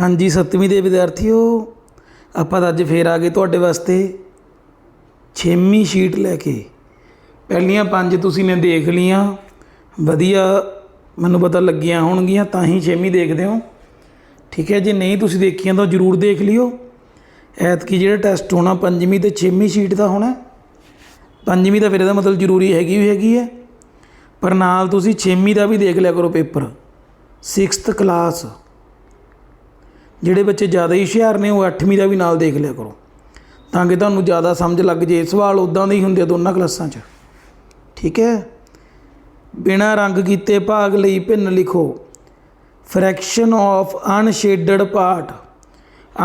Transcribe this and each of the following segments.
ਹਾਂਜੀ, ਸੱਤਵੀਂ ਦੇ ਵਿਦਿਆਰਥੀਓ, ਆਪਾਂ ਤਾਂ ਅੱਜ ਫੇਰ ਆ ਗਏ ਤੁਹਾਡੇ ਵਾਸਤੇ। ਛੇਵੀਂ ਸ਼ੀਟ ਲੈ ਕੇ। ਪਹਿਲੀਆਂ ਪੰਜ ਤੁਸੀਂ ਨੇ ਦੇਖ ਲੀਆਂ ਵਧੀਆ, ਮੈਨੂੰ ਪਤਾ ਲੱਗੀਆਂ ਹੋਣਗੀਆਂ, ਤਾਂ ਹੀ ਛੇਵੀਂ ਦੇਖਦੇ ਹੋ। ਠੀਕ ਹੈ, ਜੇ ਨਹੀਂ ਤੁਸੀਂ ਦੇਖੀਆਂ ਤਾਂ ਜਰੂਰ ਦੇਖ ਲਿਓ। ਐਤਕੀ ਜਿਹੜਾ ਟੈਸਟ ਹੋਣਾ ਪੰਜਵੀਂ ਤੇ ਛੇਵੀਂ ਸ਼ੀਟ ਦਾ ਹੋਣਾ, ਪੰਜਵੀਂ ਦਾ ਫਿਰ ਇਹਦਾ ਮਤਲਬ ਜ਼ਰੂਰੀ ਹੈਗੀ ਵੀ ਹੈਗੀ ਹੈ। ਪਰ ਨਾਲ ਤੁਸੀਂ ਛੇਵੀਂ ਦਾ ਵੀ ਦੇਖ ਲਿਆ ਕਰੋ ਪੇਪਰ। 6th ਕਲਾਸ ਜਿਹੜੇ ਬੱਚੇ ਜ਼ਿਆਦਾ ਹੀ ਹੁਸ਼ਿਆਰ ਨੇ, ਉਹ 8ਵੀਂ ਦਾ ਵੀ ਨਾਲ ਦੇਖ ਲਿਆ ਕਰੋ। ਤਾਂ ਕਿ ਤੁਹਾਨੂੰ ਜ਼ਿਆਦਾ ਸਮਝ ਲੱਗ ਜੇ ਸਵਾਲ ਉਦਾਂ ਦੇ ਹੀ ਹੁੰਦੇ ਆ ਦੋਨਾਂ ਕਲਾਸਾਂ 'ਚ। ਠੀਕ ਹੈ? ਬਿਨਾਂ ਰੰਗ ਕੀਤੇ ਭਾਗ ਲਈ ਭਿੰਨ ਲਿਖੋ। Fraction of unshaded part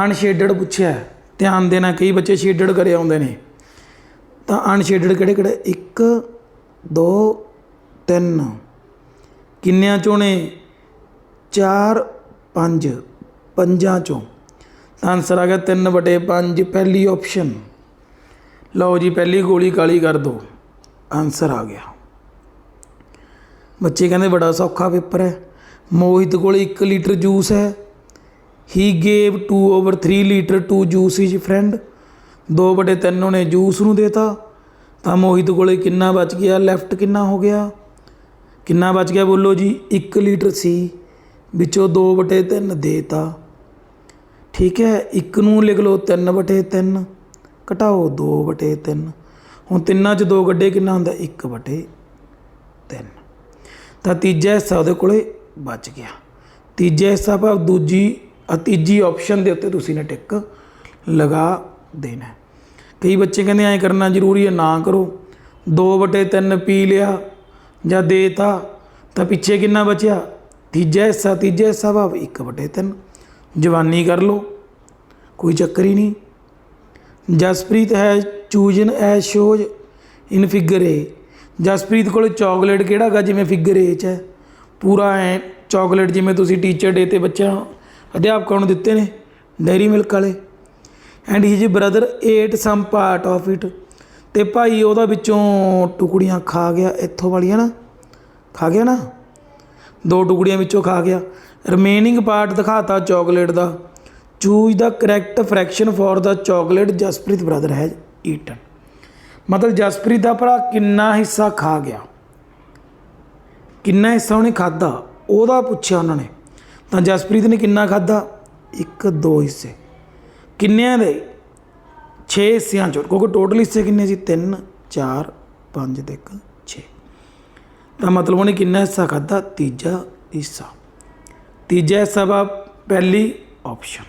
unshaded ਪੁੱਛਿਆ ਧਿਆਨ ਦੇਣਾ, ਕਈ ਬੱਚੇ ਸ਼ੇਡਡ ਕਰੇ ਆਉਂਦੇ ਨੇ। ਤਾਂ ਅਨਸ਼ੇਡਡ ਕਿਹੜੇ ਕਿਹੜੇ? 1 2 3 ਕਿੰਨਿਆਂ ਚੋਂ ਨੇ? 4 5 ਪੰਜਾਂ ਚੋਂ। ਤਾਂ ਆਨਸਰ ਆ ਗਿਆ 3 ਬਟੇ 5 ਪਹਿਲੀ ਆਪਸ਼ਨ ਲਓ ਜੀ, ਪਹਿਲੀ ਗੋਲੀ ਕਾਲੀ ਕਰ ਦਿਓ ਆਨਸਰ ਆ ਗਿਆ। ਬੱਚੇ ਕਹਿੰਦੇ ਬੜਾ ਸੌਖਾ ਪੇਪਰ ਹੈ। ਮੋਹਿਤ ਕੋਲ 1 ਲੀਟਰ ਜੂਸ ਹੈ। He gave 2 over 3 litre to juice his friend 2 ਬਟੇ 3 ਉਹਨੇ ਜੂਸ ਨੂੰ ਦੇਤਾ। ਤਾਂ ਮੋਹਿਤ ਕੋਲੇ ਕਿੰਨਾ ਬਚ ਗਿਆ? ਲੈਫਟ ਕਿੰਨਾ ਹੋ ਗਿਆ? ਕਿੰਨਾ ਬਚ ਗਿਆ ਬੋਲੋ ਜੀ? 1 ਲੀਟਰ ਸੀ। ਵਿੱਚੋਂ 2 ਬਟੇ 3 ਦੇਤਾ। ਠੀਕ ਹੈ, ਇੱਕ ਨੂੰ ਲਿਖ ਲਓ 3 ਬਟੇ 3 ਘਟਾਓ 2 ਬਟੇ 3 ਹੁਣ ਤਿੰਨਾਂ ਚ ਦੋ ਗੱਡੇ ਕਿੰਨਾ ਹੁੰਦਾ? 1 ਬਟੇ 3 ਤਾਂ ਤੀਜਾ ਹਿੱਸਾ ਉਹਦੇ ਕੋਲੇ ਬਚ ਗਿਆ। ਤੀਜਾ ਹਿੱਸਾ ਭਾਵ ਦੂਜੀ ਤੀਜੀ ਆਪਸ਼ਨ ਦੇ ਉੱਤੇ ਤੁਸੀਂ ਨੇ ਟਿਕ ਲਗਾ ਦੇਣਾ। ਕਈ ਬੱਚੇ ਕਹਿੰਦੇ ਐਂ ਕਰਨਾ ਜ਼ਰੂਰੀ ਹੈ, ਨਾ ਕਰੋ। 2 ਬਟੇ 3 ਪੀ ਲਿਆ ਜਾਂ ਦੇਤਾ ਤਾਂ ਪਿੱਛੇ ਕਿੰਨਾ ਬਚਿਆ? ਤੀਜਾ ਹਿੱਸਾ ਤੀਜਾ ਹਿੱਸਾ ਭਾਵ 1 ਬਟੇ 3 ਜਵਾਨੀ ਕਰ ਲਓ, ਕੋਈ ਚੱਕਰ ਹੀ ਨਹੀਂ। Jaspreet has chosen, as shown in figure A. Jaspreet ਕੋਲ ਚਾਕਲੇਟ ਕਿਹੜਾ ਗਾ ਜਿਵੇਂ ਫਿਗਰ ਏ ਚ ਹੈ? ਪੂਰਾ ਐ ਚਾਕਲੇਟ ਜਿਵੇਂ ਤੁਸੀਂ ਟੀਚਰ ਡੇ ਤੇ ਬੱਚਿਆਂ ਅਧਿਆਪਕਾਂ ਨੂੰ ਦਿੱਤੇ ਨੇ, ਡੈਰੀ ਮਿਲਕ ਵਾਲੇ। And his brother ate some part of it ਤੇ ਭਾਈ ਉਹਦਾ ਵਿੱਚੋਂ ਟੁਕੜੀਆਂ ਖਾ ਗਿਆ, ਇੱਥੋਂ ਵਾਲੀਆਂ ਨਾ। ਖਾ ਗਿਆ ਨਾ? ਦੋ ਟੁਕੜੀਆਂ ਵਿੱਚੋਂ ਖਾ ਗਿਆ। ਰਿਮੇਨਿੰਗ ਪਾਰਟ ਦਿਖਾਤਾ chocolate the. Choose the correct fraction for the chocolate Jaspreet brother has eaten ਮਤਲਬ ਜਸਪ੍ਰੀਤ ਦਾ ਭਰਾ ਕਿੰਨਾ ਹਿੱਸਾ ਖਾ ਗਿਆ। ਕਿੰਨਾ ਹਿੱਸਾ ਉਹਨੇ ਖਾਦਾ ਉਹਦਾ ਪੁੱਛਿਆ ਉਹਨਾਂ ਨੇ। ਤਾਂ ਜਸਪ੍ਰੀਤ ਨੇ ਕਿੰਨਾ ਖਾਦਾ ਇੱਕ, ਦੋ ਹਿੱਸੇ। ਕਿੰਨਿਆਂ ਦੇ? 6 ਹਿੱਸਿਆਂ ਚੋਂ। ਕਿਉਂਕਿ ਟੋਟਲ ਹਿੱਸੇ ਕਿੰਨੇ ਸੀ? 3 4 5 ਤੇ 1 6 ਤਾਂ ਮਤਲਬ ਉਹਨੇ ਕਿੰਨਾ ਹਿੱਸਾ ਖਾਦਾ ਤੀਜਾ ਹਿੱਸਾ ਤੀਜਾ ਹਿੱਸਾ ਵਾ ਪਹਿਲੀ ਆਪਸ਼ਨ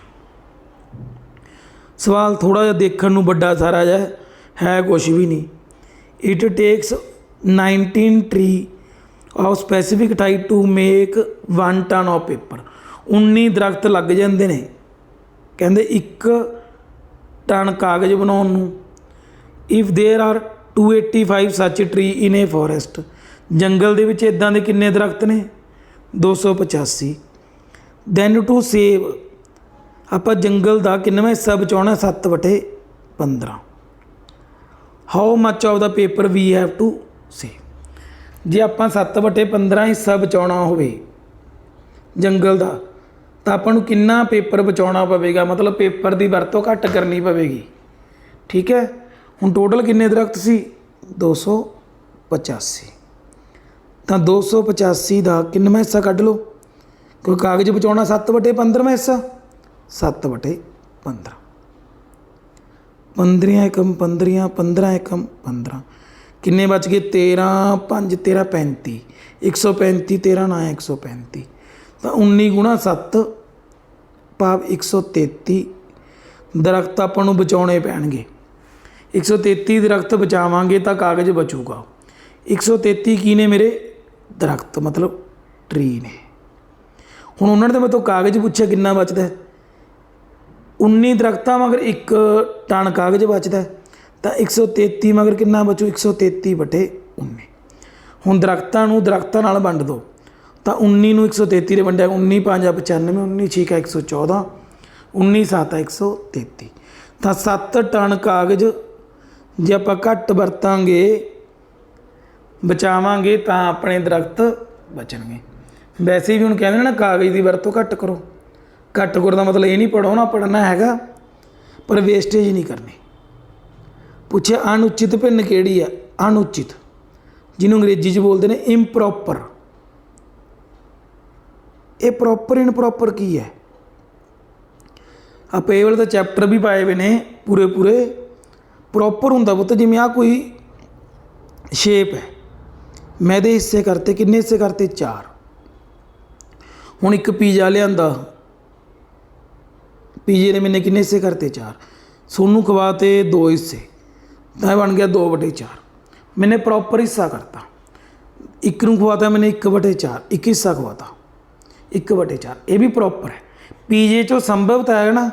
ਸਵਾਲ ਥੋੜਾ ਜਿਹਾ ਦੇਖਣ ਨੂੰ ਵੱਡਾ ਸਾਰਾ ਜਿਹਾ ਹੈ, ਹੈ ਕੁਝ ਵੀ ਨਹੀਂ it takes 19 tree of specific type to make 1 ton of paper 19 ਦਰਖਤ ਲੱਗ ਜਾਂਦੇ ਨੇ ਕਹਿੰਦੇ ਇੱਕ ਟਨ ਕਾਗਜ਼ ਬਣਾਉਣ ਨੂੰ ਇਫ देयर ਆਰ 285 ਸੱਚ ਟਰੀ ਇਨ ਏ ਫੋਰੈਸਟ ਜੰਗਲ ਦੇ ਵਿੱਚ ਇਦਾਂ ਦੇ ਕਿੰਨੇ ਦਰਖਤ ਨੇ? 285 ਦੈਨ ਟੂ ਸੇਵ ਆਪਾਂ ਜੰਗਲ ਦਾ ਕਿੰਨਵਾਂ ਹਿੱਸਾ ਬਚਾਉਣਾ? 7 ਵਟੇ 15 how much of the paper we have to save ਜੇ ਆਪਾਂ 7 ਵਟੇ 15 ਹਿੱਸਾ ਬਚਾਉਣਾ ਹੋਵੇ ਜੰਗਲ ਦਾ, ਤਾਂ ਆਪਾਂ ਨੂੰ ਕਿੰਨਾ ਪੇਪਰ ਬਚਾਉਣਾ ਪਵੇਗਾ? ਮਤਲਬ ਪੇਪਰ ਦੀ ਵਰਤੋਂ ਘੱਟ ਕਰਨੀ ਪਵੇਗੀ। ਠੀਕ ਹੈ? ਹੁਣ ਟੋਟਲ ਕਿੰਨੇ ਦਰਖਤ ਸੀ? 285 ਤਾਂ 285 ਦਾ ਕਿੰਨਵਾਂ ਹਿੱਸਾ ਕੱਢ ਲਓ? ਕੋਈ ਕਾਗਜ਼ ਬਚਾਉਣਾ 7 ਵਟੇ 15ਵਾਂ ਹਿੱਸਾ? 7 ਵਟੇ 15 15 ਏਕਮ 15 15 ਏਕਮ 15 ਕਿੰਨੇ ਬਚ ਗਏ? 13 5 13 35 135 13 ਨਾ 135 ਤਾਂ 19 ਗੁਣਾ 7 ਭਾਵ 133 ਦਰਖਤ ਆਪਾਂ ਨੂੰ ਬਚਾਉਣੇ ਪੈਣਗੇ। 133 ਦਰਖਤ ਬਚਾਵਾਂਗੇ ਤਾਂ ਕਾਗਜ਼ ਬਚੂਗਾ। 133 ਕੀ ਨੇ ਮੇਰੇ? ਦਰਖਤ ਮਤਲਬ ਟਰੀ ਨੇ। ਹੁਣ ਉਹਨਾਂ ਨੇ ਤਾਂ ਮੇਰੇ ਕਾਗਜ਼ ਪੁੱਛਿਆ ਕਿੰਨਾ ਬਚਦਾ ਹੈ। 19 ਦਰਖਤਾਂ ਮਗਰ ਇੱਕ ਟਨ ਕਾਗਜ਼ ਬਚਦਾ ਹੈ, ਤਾਂ 133 ਮਗਰ ਕਿੰਨਾ ਬਚੂ? 133 ਬਟੇ 19 ਹੁਣ ਦਰਖਤਾਂ ਨੂੰ ਦਰਖਤਾਂ ਨਾਲ ਵੰਡ ਦਿਓ ਤਾਂ 19 ਨੂੰ 133 ਦੇ ਵੰਡਿਆ। 19 5 95 19 6 114 19 7 133 ਤਾਂ 7 ਟਨ ਕਾਗਜ਼ ਜੇ ਆਪਾਂ ਘੱਟ ਵਰਤਾਂਗੇ ਬਚਾਵਾਂਗੇ ਤਾਂ ਆਪਣੇ ਦਰਖਤ ਬਚਣਗੇ। ਵੈਸੇ ਵੀ ਹੁਣ ਕਹਿੰਦੇ ਨਾ ਕਾਗਜ਼ ਦੀ ਵਰਤੋਂ ਘੱਟ ਕਰੋ। ਘੱਟ ਕਰੋ ਦਾ ਮਤਲਬ ਇਹ ਨਹੀਂ ਪੜੋ ਨਾ ਪੜਨਾ ਹੈਗਾ, ਪਰ ਵੇਸਟੇਜ ਨਹੀਂ ਕਰਨੀ। ਪੁੱਛਿਆ ਅਨੁਚਿਤ ਭਿੰਨ ਕਿਹੜੀ ਆ? ਅਨੁਚਿਤ ਜਿਹਨੂੰ ਅੰਗਰੇਜ਼ੀ 'ਚ ਬੋਲਦੇ ਨੇ ਇੰਪਰੋਪਰ ਇਹ ਪ੍ਰੋਪਰ ਇਨਪ੍ਰੋਪਰ ਕੀ ਹੈ? ਆਪਾਂ ਇਹ ਵਾਲੇ ਤਾਂ ਚੈਪਟਰ ਵੀ ਪਾਏ ਹੋਏ ਨੇ ਪੂਰੇ ਪੂਰੇ ਪ੍ਰੋਪਰ ਹੁੰਦਾ ਪੁੱਤ, ਜਿਵੇਂ ਆ ਕੋਈ ਸ਼ੇਪ ਹੈ। ਮੈਂ ਇਹਦੇ ਹਿੱਸੇ ਕਰਤੇ, ਕਿੰਨੇ ਹਿੱਸੇ ਕਰਤੇ? ਚਾਰ। ਹੁਣ ਇੱਕ ਪੀਜ਼ਾ ਲਿਆਂਦਾ। ਪੀਜ਼ੇ ਦੇ ਮੈਨੇ ਕਿੰਨੇ ਹਿੱਸੇ ਕਰਤੇ? ਚਾਰ। ਸੋਨੂੰ ਖਵਾਤੇ ਦੋ ਹਿੱਸੇ। ਤਾਂ ਬਣ ਗਿਆ 2 ਵਟੇ 4 ਮੈਨੇ ਪ੍ਰੋਪਰ ਹਿੱਸਾ ਕਰਤਾ। ਇੱਕ ਨੂੰ ਖਵਾਤਾ, ਮੈਨੇ 1 ਵਟੇ 4 ਇੱਕ ਹਿੱਸਾ ਖਵਾਤਾ। 1 ਵਟੇ 4 ਇਹ ਵੀ ਪ੍ਰੋਪਰ ਹੈ। ਪੀਜੇ ਚੋਂ ਸੰਭਵ ਤਾਂ ਹੈ ਨਾ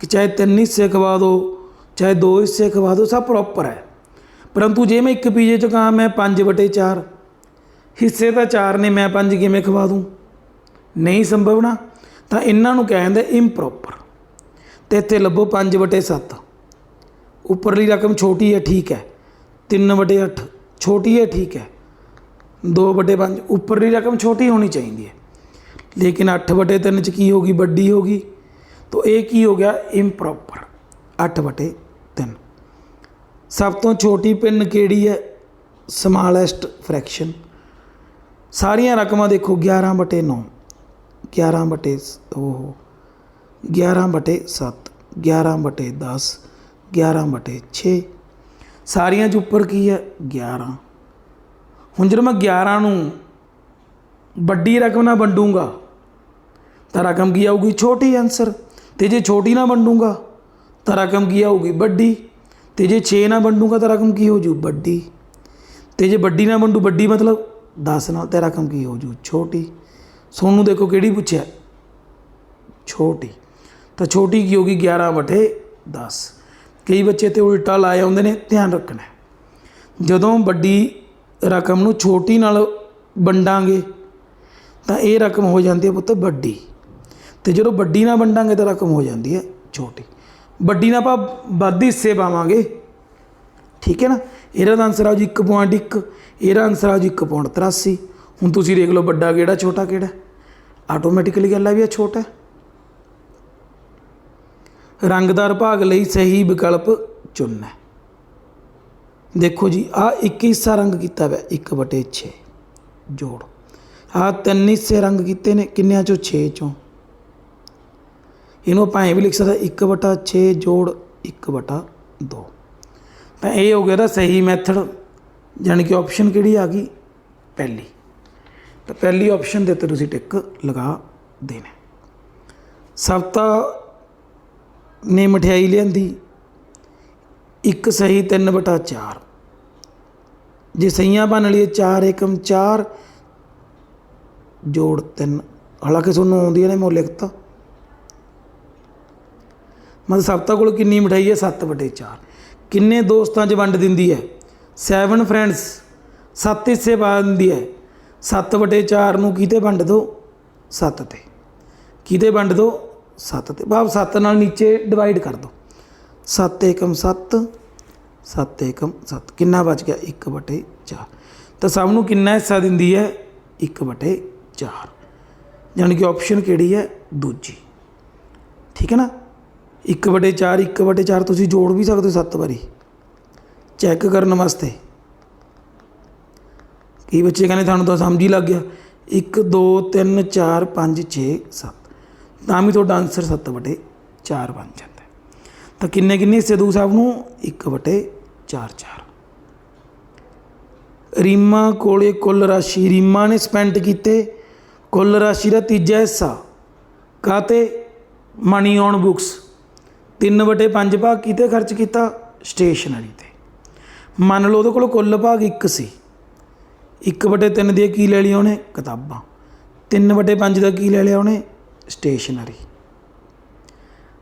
ਕਿ ਚਾਹੇ ਤਿੰਨ ਹਿੱਸੇ ਖਵਾ ਦਿਓ ਚਾਹੇ ਦੋ ਹਿੱਸੇ ਖਵਾ ਦਿਓ ਸਭ ਪ੍ਰੋਪਰ ਹੈ। ਪਰੰਤੂ ਜੇ ਮੈਂ ਇੱਕ ਪੀਜੇ 'ਚ ਕਹਾਂ, ਮੈਂ 5 ਵਟੇ 4 ਹਿੱਸੇ ਤਾਂ 4 ਨੇ, ਮੈਂ 5 ਕਿਵੇਂ ਖਵਾ ਦੂੰ? ਨਹੀਂ ਸੰਭਵ ਨਾ। ਤਾਂ ਇਹਨਾਂ ਨੂੰ ਕਹਿੰਦੇ ਇੰਪਰੋਪਰ ਤੇ ਇੱਥੇ ਲੱਭੋ 5 ਵਟੇ 7 ਉੱਪਰਲੀ ਰਕਮ ਛੋਟੀ ਹੈ, ਠੀਕ ਹੈ। 3 ਵਟੇ 8 ਛੋਟੀ ਹੈ, ਠੀਕ ਹੈ। 2 ਵਟੇ 5 ਉੱਪਰਲੀ ਰਕਮ ਛੋਟੀ ਹੋਣੀ ਚਾਹੀਦੀ ਹੈ। ਲੇਕਿਨ 8 ਵਟੇ 3 ਚ ਕੀ ਹੋਗੀ ਵੱਡੀ ਹੋਗੀ ਤਾਂ ਇਹ ਕੀ ਹੋ ਗਿਆ? ਇੰਪ੍ਰੋਪਰ 8 ਵਟੇ ਸਭ ਤੋਂ ਛੋਟੀ ਪਿੰਨ ਕਿਹੜੀ ਹੈ? ਸਮਾਲੈਸਟ ਫ੍ਰੈਕਸ਼ਨ ਸਾਰੀਆਂ ਰਕਮਾਂ ਦੇਖੋ 11 ਬਟੇ 9 11 ਬਟੇ ਉਹ 11 ਬਟੇ 7 11 ਬਟੇ 10 11 ਬਟੇ 6 ਸਾਰੀਆਂ ਚ ਉੱਪਰ ਕੀ ਹੈ? 11 ਹੁਣ ਜਦੋਂ ਮੈਂ 11 ਨੂੰ ਵੱਡੀ ਰਕਮ ਨਾਲ ਵੰਡੂੰਗਾ, ਤਾਂ ਰਕਮ ਕੀ ਆਊਗੀ? ਛੋਟੀ ਆਨਸਰ ਤੇ ਜੇ ਛੋਟੀ ਨਾਲ ਵੰਡੂੰਗਾ, ਤਾਂ ਰਕਮ ਕੀ ਆਊਗੀ? ਵੱਡੀ। ਤੇ ਜੇ 6 ਨਾਲ ਵੰਡੂਗਾ ਤਾਂ ਰਕਮ ਕੀ ਹੋ ਜੂ? ਵੱਡੀ। ਤੇ ਜੇ ਵੱਡੀ ਨਾਲ ਵੰਡੂ, ਵੱਡੀ ਮਤਲਬ 10 ਨਾਲ, ਤੇ ਰਕਮ ਕੀ ਹੋ ਜੂ? ਛੋਟੀ। ਸੋਨੂੰ ਦੇਖੋ ਕਿਹੜੀ ਪੁੱਛਿਆ? ਛੋਟੀ। ਤਾਂ ਛੋਟੀ ਕੀ ਹੋਗੀ 11 ਵਟੇ 10 ਕਈ ਬੱਚੇ ਤੇ ਉਲਟਾ ਲਾਏ ਆਉਂਦੇ ਨੇ, ਧਿਆਨ ਰੱਖਣਾ। ਜਦੋਂ ਵੱਡੀ ਰਕਮ ਨੂੰ ਛੋਟੀ ਨਾਲ ਵੰਡਾਂਗੇ, ਤਾਂ ਇਹ ਰਕਮ ਹੋ ਜਾਂਦੀ ਹੈ ਪੁੱਤ ਵੱਡੀ। ਤੇ ਜਦੋਂ ਵੱਡੀ ਨਾਲ ਵੰਡਾਂਗੇ ਤਾਂ ਰਕਮ ਹੋ ਜਾਂਦੀ ਹੈ ਛੋਟੀ। ਵੱਡੀ ਨਾਲ ਆਪਾਂ ਵੱਧ ਹਿੱਸੇ ਪਾਵਾਂਗੇ। ਠੀਕ ਹੈ ਨਾ? ਇਹਦਾ ਤਾਂ ਆਨਸਰ ਆ ਜੀ 1.1 ਇਹਦਾ ਆਨਸਰ ਆ ਜੀ 1.83 ਹੁਣ ਤੁਸੀਂ ਦੇਖ ਲਓ ਵੱਡਾ ਕਿਹੜਾ, ਛੋਟਾ ਕਿਹੜਾ? ਆਟੋਮੈਟਿਕਲੀ ਗੱਲ ਆ ਵੀ ਇਹ ਛੋਟਾ ਰੰਗਦਾਰ ਭਾਗ ਲਈ ਸਹੀ ਵਿਕਲਪ ਚੁਣਨਾ ਹੈ। ਦੇਖੋ ਜੀ, ਆ ਇੱਕ ਹਿੱਸਾ ਰੰਗ ਕੀਤਾ ਹੋਇਆ 1 ਬਟੇ 6 ਜੋੜ। ਆ ਤਿੰਨ ਹਿੱਸੇ ਰੰਗ ਕੀਤੇ ਨੇ, ਕਿੰਨਿਆਂ ਚੋਂ? 6 ਚੋਂ। ਇਹਨੂੰ ਆਪਾਂ ਐਂ ਵੀ ਲਿਖ ਸਕਦਾ 1 ਬਟਾ 6 ਜੋੜ 1 ਬਟਾ 2 ਤਾਂ ਇਹ ਹੋ ਗਿਆ ਦਾ ਸਹੀ ਮੈਥਡ ਯਾਨੀ ਕਿ ਆਪਸ਼ਨ ਕਿਹੜੀ ਆ ਗਈ? ਪਹਿਲੀ। ਤਾਂ ਪਹਿਲੀ ਆਪਸ਼ਨ ਦੇ ਉੱਤੇ ਤੁਸੀਂ ਟਿਕ ਲਗਾ ਦੇਣਾ। ਸਵਤਾ ਨੇ ਮਠਿਆਈ ਲਿਆਂਦੀ। ਇੱਕ ਸਹੀ 3 ਬਟਾ 4 ਜੇ ਸਹੀਆਂ ਬਣ ਲਈਏ 4 ਏਕਮ 4 ਜੋੜ 3 ਹਾਲਾਂਕਿ ਤੁਹਾਨੂੰ ਆਉਂਦੀਆਂ ਨੇ ਮੈਂ ਲਿਖਤਾ ਮਤਲਬ ਸਵਤਾ ਕੋਲ ਕਿੰਨੀ ਮਠਿਆਈ ਹੈ? 7 ਵਟੇ 4 ਕਿੰਨੇ ਦੋਸਤਾਂ 'ਚ ਵੰਡ ਦਿੰਦੀ ਹੈ? 7 ਫਰੈਂਡਸ 7 ਹਿੱਸੇ ਪਾ ਦਿੰਦੀ ਹੈ। 7 ਵਟੇ 4 ਨੂੰ ਕਿਤੇ ਵੰਡ ਦਿਓ 7 ਤੇ। ਕਿਤੇ ਵੰਡ ਦਿਓ 7 ਤੇ। ਭਾਵ 7 ਨਾਲ ਨੀਚੇ ਡਿਵਾਈਡ ਕਰ ਦਿਓ 7 ਏਕਮ 7 7 ਏਕਮ 7 ਕਿੰਨਾ ਬਚ ਗਿਆ? 1 ਵਟੇ 4 ਤਾਂ ਸਭ ਨੂੰ ਕਿੰਨਾ ਹਿੱਸਾ ਦਿੰਦੀ ਹੈ? 1 ਵਟੇ 4 ਯਾਨੀ ਕਿ ਆਪਸ਼ਨ ਕਿਹੜੀ ਹੈ? ਦੂਜੀ। ਠੀਕ ਹੈ ਨਾ? 1 ਬਟੇ 4 1 ਬਟੇ 4 ਤੁਸੀਂ ਜੋੜ ਵੀ ਸਕਦੇ ਹੋ 7 ਵਾਰੀ। ਚੈੱਕ ਕਰਨ ਵਾਸਤੇ। ਕੀ ਬੱਚੇ ਕਹਿੰਦੇ ਤੁਹਾਨੂੰ ਤਾਂ ਸਮਝ ਹੀ ਲੱਗ ਗਿਆ। 1 2 3 4 5 6 7 ਤਾਂ ਵੀ ਤੁਹਾਡਾ ਆਨਸਰ 7 ਬਟੇ 4 ਬਣ ਜਾਂਦਾ। ਤਾਂ ਕਿੰਨੇ ਕਿੰਨੇ ਹਿੱਸੇ ਦੂ ਸਾਹਿਬ ਨੂੰ? 1 ਬਟੇ 4 4 ਰੀਮਾ ਕੋਲੇ ਕੁੱਲ ਰਾਸ਼ੀ, ਰੀਮਾ ਨੇ ਸਪੈਂਡ ਕੀਤੇ। ਕੁੱਲ ਰਾਸ਼ੀ ਦਾ ਤੀਜਾ ਹਿੱਸਾ ਕਾਤੇ ਮਨੀ ਔਨ ਬੁక్స్ 3 ਬਟੇ 5 ਭਾਗ ਕੀਤੇ, ਖਰਚ ਕੀਤਾ ਸਟੇਸ਼ਨਰੀ ਤੇ। ਮੰਨ ਲਓ ਉਹਦੇ ਕੋਲ ਕੁੱਲ ਭਾਗ 1 ਸੀ। 1 ਬਟੇ 3 ਦੀ ਕੀ ਲੈ ਲਿਆ ਉਹਨੇ? ਕਿਤਾਬਾਂ। 3 ਬਟੇ 5 ਦਾ ਕੀ ਲੈ ਲਿਆ ਉਹਨੇ? ਸਟੇਸ਼ਨਰੀ।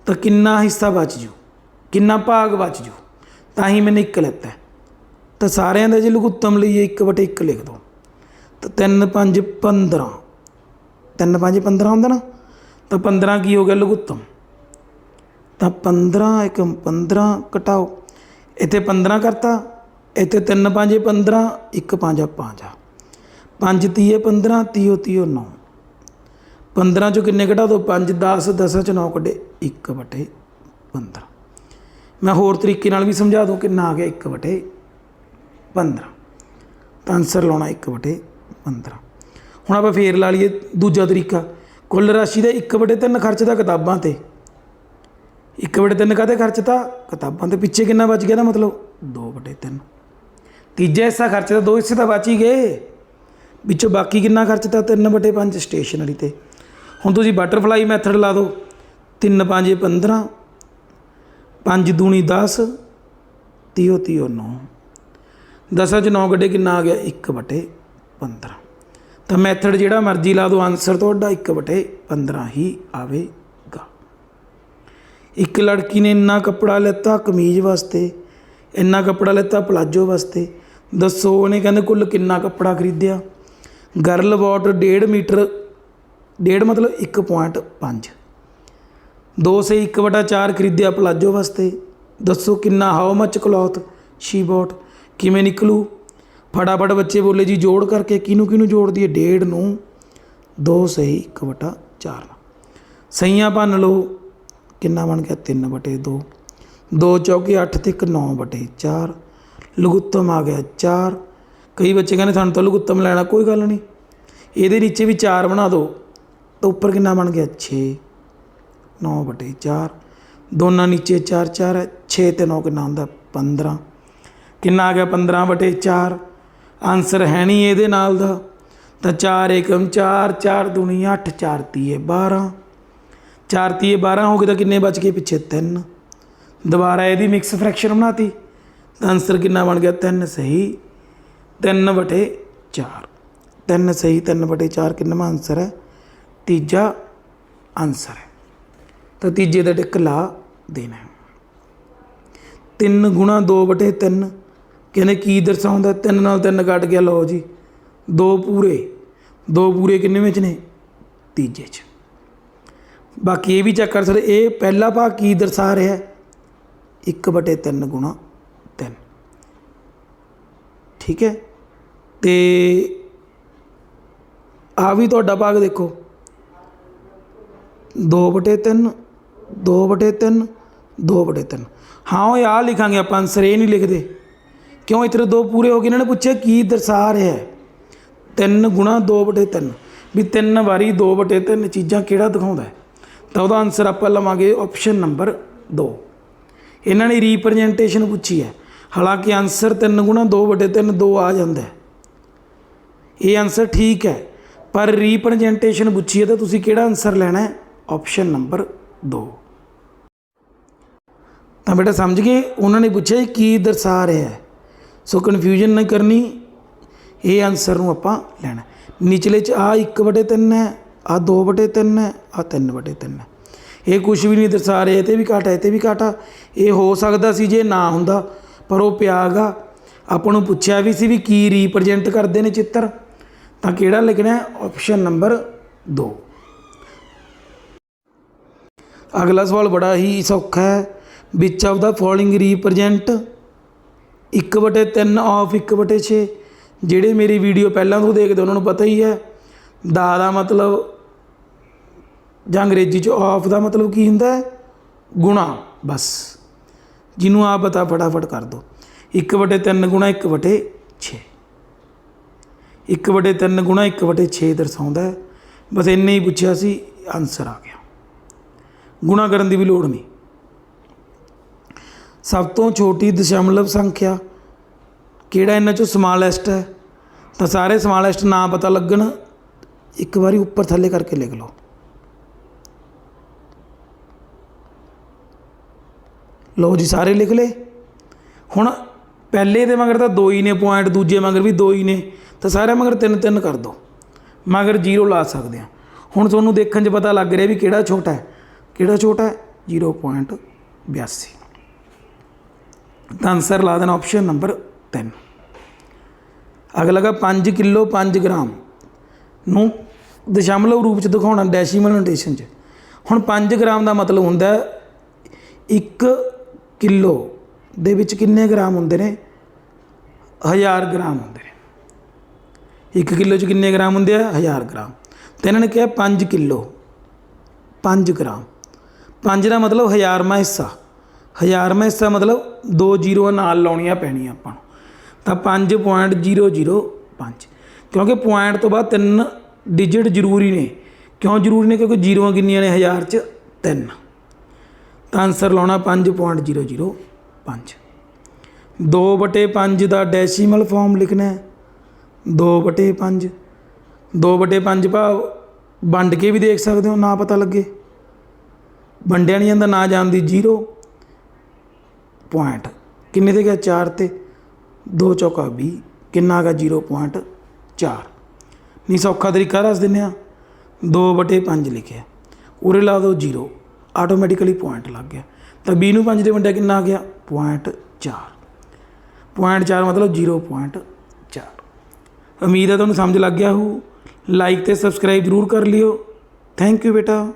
ਤਾਂ ਕਿੰਨਾ ਹਿੱਸਾ ਬਚ ਜੂ? ਕਿੰਨਾ ਭਾਗ ਬਚ ਜੂ? ਤਾਂ ਹੀ ਮੈਨੇ ਇੱਕ ਲੈਤਾ। ਤਾਂ ਸਾਰਿਆਂ ਦਾ ਜੇ ਲਘੁੱਤਮ ਲਈਏ 1 ਬਟੇ 1 ਲਿਖ ਦੋ। ਤਾਂ 3 5 15 3 5 15 ਹੁੰਦਾ ਨਾ? ਤਾਂ 15 ਕੀ ਹੋ ਗਿਆ ਲਘੁੱਤਮ ਤਾਂ 15 ਇੱਕ 15 ਘਟਾਓ ਇੱਥੇ 15 ਕਰਤਾ, ਇੱਥੇ 3 5 15 1 5 5 5 ਤੀਏ 15 ਤੀਓ ਤੀਓ 9 15 ਚੋਂ ਕਿੰਨੇ ਘਟਾ ਦੋ? 5 10 10 ਚ 9 ਕੱਢੇ 1 ਵਟੇ 15 ਮੈਂ ਹੋਰ ਤਰੀਕੇ ਨਾਲ ਵੀ ਸਮਝਾ ਦੂੰ ਕਿੰਨਾ ਆ ਗਿਆ 1 ਵਟੇ 15 ਤਾਂ ਆਨਸਰ ਲਾਉਣਾ 1 ਵਟੇ 15 ਹੁਣ ਆਪਾਂ ਫੇਰ ਲਾ ਲਈਏ ਦੂਜਾ ਤਰੀਕਾ। ਕੁੱਲ ਰਾਸ਼ੀ ਦਾ 1 ਵਟੇ 3 ਖਰਚ ਦਾ ਕਿਤਾਬਾਂ ਤੇ। 1 ਵਟੇ 3 ਕਾਹਤੇ ਖਰਚ ਤਾਂ? ਕਿਤਾਬਾਂ ਤੇ ਪਿੱਛੇ ਕਿੰਨਾ ਬਚ ਗਿਆ ਨਾ ਮਤਲਬ? 2 ਵਟੇ 3 ਤੀਜਾ ਹਿੱਸਾ ਖਰਚਤਾ ਦੋ ਹਿੱਸੇ ਤਾਂ ਬਚ ਹੀ ਗਏ। ਵਿੱਚੋਂ ਬਾਕੀ ਕਿੰਨਾ ਖਰਚਤਾ 3 ਬਟੇ 5 ਸਟੇਸ਼ਨਰੀ ਤੇ। ਹੁਣ ਤੁਸੀਂ ਬਟਰਫਲਾਈ ਮੈਥਡ ਲਾ ਦਿਓ 3 5 15 5 ਦੂਣੀ 10 ਤੀਓ ਤੀਓ 9 ਦਸਾਂ ਚ 9 ਗੱਡੇ ਕਿੰਨਾ ਆ ਗਿਆ? 1 ਬਟੇ 15 ਤਾਂ ਮੈਥਡ ਜਿਹੜਾ ਮਰਜ਼ੀ ਲਾ ਦਿਓ ਆਨਸਰ ਤੁਹਾਡਾ 1 ਬਟੇ 15 ਹੀ ਆਵੇਗਾ ਇੱਕ ਲੜਕੀ ਨੇ ਇੰਨਾ ਕੱਪੜਾ ਲਿੱਤਾ ਕਮੀਜ਼ ਵਾਸਤੇ, ਇੰਨਾ ਕੱਪੜਾ ਲੈਤਾ ਪਲਾਜੋ ਵਾਸਤੇ। ਦੱਸੋ ਉਹਨੇ ਕਹਿੰਦੇ ਕੁੱਲ ਕਿੰਨਾ ਕੱਪੜਾ ਖਰੀਦਿਆ? ਗਰਲ ਵਾਟ 1.5 ਮੀਟਰ 1.5 ਮਤਲਬ 1.5 2 ਸੇ 1 ਵਟਾ 4 ਖਰੀਦਿਆ ਪਲਾਜੋ ਵਾਸਤੇ। ਦੱਸੋ ਕਿੰਨਾ how much cloth she bought ਕਿਵੇਂ ਨਿਕਲੂ? ਫਟਾਫਟ ਬੱਚੇ ਬੋਲੇ ਜੀ ਜੋੜ ਕਰਕੇ ਕਿਹਨੂੰ ਕਿਹਨੂੰ ਜੋੜਦੀ ਹੈ? 1.5 ਨੂੰ। 2 ਸਹੀ 1 ਵਟਾ 4 ਸਹੀਆਂ ਭੰਨ ਲਓ। ਕਿੰਨਾ ਬਣ ਗਿਆ? 3 ਬਟੇ 2 2 ਚੌਕੇ 8 ਤੇ 1 9 ਬਟੇ 4 ਲਘੁੱਤਮ ਆ ਗਿਆ 4 ਕਈ ਬੱਚੇ ਕਹਿੰਦੇ ਸਾਨੂੰ ਤਾਂ ਲਘੁੱਤਮ ਲੈਣਾ ਕੋਈ ਗੱਲ ਨਹੀਂ। ਇਹਦੇ ਨੀਚੇ ਵੀ 4 ਬਣਾ ਦਿਓ ਤਾਂ ਉੱਪਰ ਕਿੰਨਾ ਬਣ ਗਿਆ? 6 9 ਬਟੇ 4 ਦੋਨਾਂ ਨੀਚੇ 4 4 ਹੈ। 6 ਤੇ 9 ਕਿੰਨਾ ਹੁੰਦਾ? 15 ਕਿੰਨਾ ਆ ਗਿਆ? 15 ਬਟੇ 4 ਆਨਸਰ ਹੈ ਨਹੀਂ ਇਹਦੇ ਨਾਲ ਦਾ। ਤਾਂ 4 ਏਕਮ 4 4 ਦੁਨੀ 8 4 ਤੀਏ 12 4 ਤੀਏ 12 ਹੋ ਗਏ ਤਾਂ ਕਿੰਨੇ ਬਚ ਗਏ ਪਿੱਛੇ? 3 ਦੁਬਾਰਾ ਇਹਦੀ ਮਿਕਸ ਫ੍ਰੈਕਸ਼ਨ ਬਣਾਤੀ। ਤਾਂ ਆਨਸਰ ਕਿੰਨਾ ਬਣ ਗਿਆ? 3 ਸਹੀ 3 ਬਟੇ 4 3 ਸਹੀ 3 ਬਟੇ 4 ਕਿੰਨਾ ਆਨਸਰ ਹੈ? ਤੀਜਾ ਆਨਸਰ ਹੈ। ਤਾਂ ਤੀਜੇ ਦਾ ਟਿਕ ਲਾ ਦੇਣਾ ਹੈ। 3 ਗੁਣਾ 2 ਬਟੇ 3 ਕਹਿੰਦੇ ਕੀ ਦਰਸਾਉਂਦਾ? 3 ਨਾਲ 3 ਕੱਟ ਗਿਆ, ਲਓ ਜੀ। 2 ਪੂਰੇ। 2 ਪੂਰੇ ਕਿੰਨੇ ਵਿੱਚ ਨੇ? ਤੀਜੇ 'ਚ। ਬਾਕੀ ਇਹ ਵੀ ਚੈੱਕ ਕਰ ਸਕਦੇ, ਇਹ ਪਹਿਲਾ ਭਾਗ ਕੀ ਦਰਸਾ ਰਿਹਾ ਹੈ? 1 ਬਟੇ 3 ਗੁਣਾ 3 ਠੀਕ ਹੈ? ਤੇ ਆ ਵੀ ਤੁਹਾਡਾ ਭਾਗ ਦੇਖੋ। 2 ਬਟੇ 3 2 ਬਟੇ 3 2 ਬਟੇ 3 ਹਾਂ, ਉਹ ਆ ਲਿਖਾਂਗੇ ਆਪਾਂ ਆਨਸਰ ਇਹ ਨਹੀਂ ਲਿਖਦੇ। ਕਿਉਂ ਇਤਰੇ ਦੋ ਪੂਰੇ ਹੋ ਗਏ? ਇਹਨਾਂ ਨੇ ਪੁੱਛਿਆ ਕੀ ਦਰਸਾ ਰਿਹਾ ਹੈ? 3 ਗੁਣਾ 2 ਬਟੇ 3 ਵੀ ਤਿੰਨ ਵਾਰੀ 2 ਬਟੇ 3 ਚੀਜ਼ਾਂ ਕਿਹੜਾ ਦਿਖਾਉਂਦਾ ਹੈ? ਤਾਂ ਉਹਦਾ ਆਨਸਰ ਆਪਾਂ ਲਵਾਂਗੇ ਆਪਸ਼ਨ ਨੰਬਰ 2 ਇਹਨਾਂ ਨੇ ਰੀਪ੍ਰੈਜੈਂਟੇਸ਼ਨ ਪੁੱਛੀ ਹੈ। ਹਾਲਾਂਕਿ ਆਨਸਰ 3 ਗੁਣਾ 2 ਬਟੇ 3 2 ਆ ਜਾਂਦਾ ਹੈ। ਇਹ ਆਨਸਰ ਠੀਕ ਹੈ, ਪਰ ਰੀਪ੍ਰੈਜੈਂਟੇਸ਼ਨ ਪੁੱਛੀ ਹੈ ਤਾਂ ਤੁਸੀਂ ਕਿਹੜਾ ਆਨਸਰ ਲੈਣਾ ਹੈ? ਆਪਸ਼ਨ ਨੰਬਰ 2 ਤਾਂ ਬੇਟਾ ਸਮਝ ਗਏ? ਉਹਨਾਂ ਨੇ ਪੁੱਛਿਆ ਕੀ ਦਰਸਾ ਰਿਹਾ ਹੈ? ਸੋ ਕਨਫਿਊਜ਼ਨ ਨਾ ਕਰਨੀ, ਇਹ ਆਨਸਰ ਨੂੰ ਆਪਾਂ ਲੈਣਾ ਨਿਚਲੇ ਚ ਆ 1/3 ਹੈ। ਆ 2/3 ਹੈ, ਆ 3/3 ਹੈ। ਇਹ ਕੁਝ ਵੀ ਨਹੀਂ ਦਰਸਾ ਰਹੇ, ਇਹ ਤੇ ਵੀ ਘਾਟਾ ਇਹ ਤੇ ਵੀ ਘਾਟਾ ਇਹ ਹੋ ਸਕਦਾ ਸੀ ਜੇ ਨਾ ਹੁੰਦਾ, ਪਰ ਉਹ ਪਿਆਗਾ ਆਪਾਂ ਨੂੰ ਪੁੱਛਿਆ ਵੀ ਸੀ ਵੀ ਕੀ ਰੀਪ੍ਰੈਜ਼ੈਂਟ ਕਰਦੇ ਨੇ ਚਿੱਤਰ? ਤਾਂ ਕਿਹੜਾ ਲਿਖਣਾ ਹੈ? ਆਪਸ਼ਨ ਨੰਬਰ 2 ਅਗਲਾ ਸਵਾਲ ਬੜਾ ਹੀ ਸੌਖਾ ਹੈ। Which of the following represent 1/3 of 1/6 ਜਿਹੜੇ ਮੇਰੀ ਵੀਡੀਓ ਪਹਿਲਾਂ ਤੋਂ ਦੇਖਦੇ, ਉਹਨਾਂ ਨੂੰ ਪਤਾ ਹੀ ਹੈ। ਦਾ ਦਾ ਮਤਲਬ ਜਾਂ ਅੰਗਰੇਜ਼ੀ ਚ ਆਫ ਦਾ ਮਤਲਬ ਕੀ ਹੁੰਦਾ ਹੈ? ਗੁਣਾ, ਬਸ। ਜਿਹਨੂੰ ਆਪ ਪਤਾ ਫਟਾਫਟ ਕਰ ਦਿਓ 1/3 ਗੁਣਾ 1/6 1/3 ਗੁਣਾ 1/6 ਦਰਸਾਉਂਦਾ ਹੈ। ਬਸ ਇੰਨੇ ਹੀ ਪੁੱਛਿਆ ਸੀ ਆਨਸਰ ਆ ਗਿਆ। ਗੁਣਾ ਕਰਨ ਦੀ ਵੀ ਲੋੜ ਨਹੀਂ। ਸਭ ਤੋਂ ਛੋਟੀ ਦਸ਼ਮਲਵ ਸੰਖਿਆ ਕਿਹੜਾ ਇਹਨਾਂ ਚੋਂ ਸਮਾਲੈਸਟ ਹੈ? ਤਾਂ ਸਾਰੇ ਸਮਾਲੈਸਟ ਨਾਂ ਪਤਾ ਲੱਗਣ। ਇੱਕ ਵਾਰੀ ਉੱਪਰ ਥੱਲੇ ਕਰਕੇ ਲਿਖ ਲਓ। ਲਓ ਜੀ, ਸਾਰੇ ਲਿਖ ਲਏ। ਹੁਣ ਪਹਿਲੇ ਦੇ ਮਗਰ ਤਾਂ ਦੋ ਹੀ ਨੇ ਪੁਆਇੰਟ ਦੂਜੇ ਮਗਰ ਵੀ ਦੋ ਹੀ ਨੇ। ਤਾਂ ਸਾਰੇ ਮਗਰ ਤਿੰਨ ਤਿੰਨ ਕਰ ਦਿਓ ਮਗਰ ਜ਼ੀਰੋ ਲਾ ਸਕਦੇ ਆ। ਹੁਣ ਤੁਹਾਨੂੰ ਦੇਖਣ 'ਚ ਪਤਾ ਲੱਗ ਰਿਹਾ ਵੀ ਕਿਹੜਾ ਛੋਟਾ ਹੈ। ਕਿਹੜਾ ਛੋਟਾ ਹੈ? 0.82 ਤਾਂ ਆਨਸਰ ਲਾ ਦੇਣਾ ਆਪਸ਼ਨ ਨੰਬਰ 3 ਅਗਲਾ ਗਾ 5 ਕਿਲੋ 5 ਗ੍ਰਾਮ ਨੂੰ ਦਸ਼ਮਲਵ ਰੂਪ ਚ ਦਿਖਾਉਣਾ ਡੈਸੀਮਲ ਨੋਟੇਸ਼ਨ ਚ। ਹੁਣ 5 ਗ੍ਰਾਮ ਦਾ ਮਤਲਬ ਹੁੰਦਾ 1 ਕਿਲੋ ਦੇ ਵਿੱਚ ਕਿੰਨੇ ਗ੍ਰਾਮ ਹੁੰਦੇ ਨੇ? 1000 ਗ੍ਰਾਮ ਹੁੰਦੇ ਨੇ। 1 ਕਿਲੋ ਚ ਕਿੰਨੇ ਗ੍ਰਾਮ ਹੁੰਦੇ ਆ? 1000 ਗ੍ਰਾਮ। ਤੇ ਇਹਨਾਂ ਨੇ ਕਿਹਾ 5 ਕਿਲੋ। 5 ਗ੍ਰਾਮ। 5 ਦਾ ਮਤਲਬ ਹਜ਼ਾਰਵਾਂ ਹਿੱਸਾ। ਹਜ਼ਾਰਵਾਂ ਹਿੱਸਾ ਮਤਲਬ ਦੋ ਜ਼ੀਰੋ ਨਾਲ ਲਾਉਣੀਆਂ ਪੈਣੀਆਂ ਆਪਾਂ ਨੂੰ। ਤਾਂ 5.005 ਕਿਉਂਕਿ ਪੁਆਇੰਟ ਤੋਂ ਬਾਅਦ ਤਿੰਨ ਡਿਜਿਟ ਜ਼ਰੂਰੀ ਨੇ। ਕਿਉਂ ਜ਼ਰੂਰੀ ਨੇ? ਕਿਉਂਕਿ ਜ਼ੀਰੋਆਂ ਕਿੰਨੀਆਂ ਨੇ? ਹਜ਼ਾਰ 'ਚ ਤਿੰਨ। ਤਾਂ ਆਨਸਰ ਲਾਉਣਾ 5.005 2 ਬਟੇ 5 ਦਾ ਡੈਸੀਮਲ ਫਾਰਮ ਲਿਖਣਾ ਹੈ। 2 ਬਟੇ 5 2 ਬਟੇ 5 ਭਾਵ ਵੰਡ ਕੇ ਵੀ ਦੇਖ ਸਕਦੇ ਹੋ, ਨਾ ਪਤਾ ਲੱਗੇ। ਵੰਡਿਆ ਨਹੀਂ ਜਾਂਦਾ, ਨਾ ਜਾਣਦੀ 0 ਪੁਆਇੰਟ ਕਿੰਨੇ ਤੇ ਗਿਆ? 4 ਤੇ। 2 ਚੌਕਾ 20 ਕਿੰਨਾ ਗਾ 0.4 ਨਹੀਂ ਸੌਖਾ ਤਰੀਕਾ ਦੱਸ ਦਿੰਨੇ ਆ 2 ਬਟੇ 5 ਲਿਖਿਆ ਉਰੇ ਲਾ ਦਿਓ 0 ਆਟੋਮੈਟਿਕਲੀ ਪੁਆਇੰਟ ਲੱਗ ਗਿਆ। ਤਾਂ 20 ਨੂੰ 5 ਦੇ ਵੰਡਿਆ ਕਿੰਨਾ ਆ ਗਿਆ? ਪੁਆਇੰਟ 4 ਪੁਆਇੰਟ 4 ਮਤਲਬ 0.4 ਉਮੀਦ ਹੈ ਤੁਹਾਨੂੰ ਸਮਝ ਲੱਗ ਗਿਆ ਹੋ ਲਾਈਕ ਤੇ ਸਬਸਕ੍ਰਾਈਬ ਜ਼ਰੂਰ ਕਰ ਲਿਓ। ਥੈਂਕ ਯੂ ਬੇਟਾ।